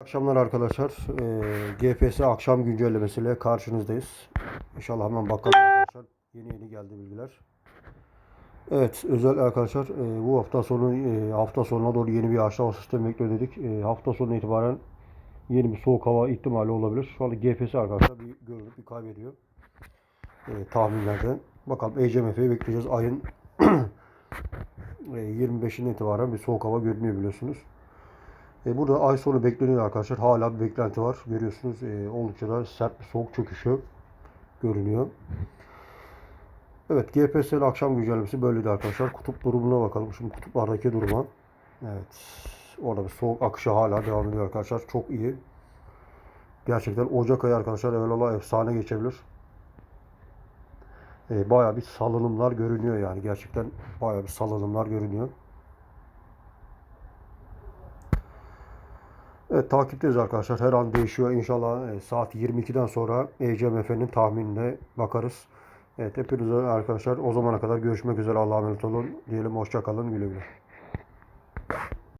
Akşamlar arkadaşlar. Ee, GPS akşam güncellemesiyle karşınızdayız. İnşallah hemen bakalım arkadaşlar. Yeni yeni geldi bilgiler. Evet özel arkadaşlar e, bu hafta sonu e, hafta sonuna doğru yeni bir hava sistemi bekliyor dedik. E, hafta sonu itibaren yeni bir soğuk hava ihtimali olabilir. Şu anda GPS arkadaşlar bir görünüp bir kaybediyor. E, tahminlerden. Bakalım ECMF'yi bekleyeceğiz. Ayın e, 25'inden itibaren bir soğuk hava görünüyor biliyorsunuz. E, burada ay sonu bekleniyor arkadaşlar. Hala bir beklenti var. Görüyorsunuz e, oldukça da sert bir soğuk çöküşü görünüyor. Evet GPS'nin akşam güncellemesi böyleydi arkadaşlar. Kutup durumuna bakalım. Şimdi kutuplardaki duruma. Evet. Orada bir soğuk akışı hala devam ediyor arkadaşlar. Çok iyi. Gerçekten Ocak ayı arkadaşlar evvelallah efsane geçebilir. E, bayağı bir salınımlar görünüyor yani. Gerçekten bayağı bir salınımlar görünüyor. Evet takipteyiz arkadaşlar. Her an değişiyor. İnşallah e, saat 22'den sonra ECMF'nin tahminine bakarız. Evet hepinize arkadaşlar o zamana kadar görüşmek üzere. Allah'a emanet olun. Diyelim hoşça kalın. Güle güle.